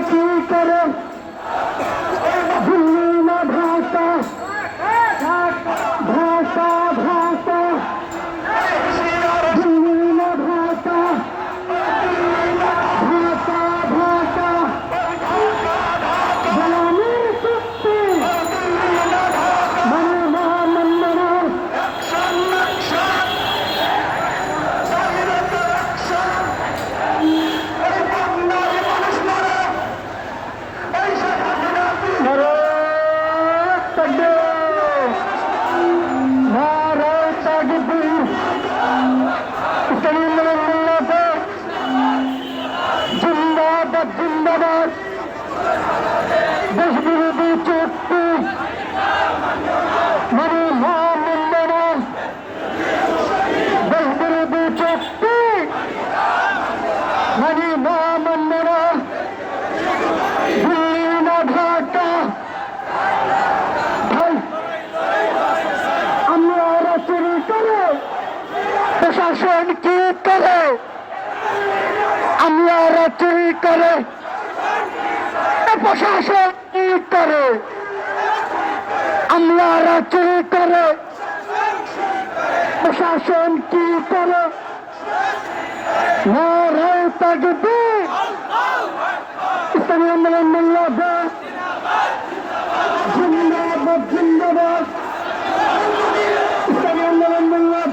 কি করেন জিন্দাবাদ জিন্দাবাদ। দেশ বিরোধী চুক্তি। মানে মহামন্ডন দেশ বিরোধী চুক্তি। মানে মহামন্ডন দিল্লি না ঢাকা আমরা চুরি করে প্রশাসন কি করে? ওরা চুরি করে? প্রশাসন কি করে। ওরা চুরি করে। প্রশাসন কি করে? ইসলামী আন্দোলন মোল্লাবাদ জিন্দাবাদ জিন্দাবাদ। ইসলামী আন্দোলন মোল্লাবাদ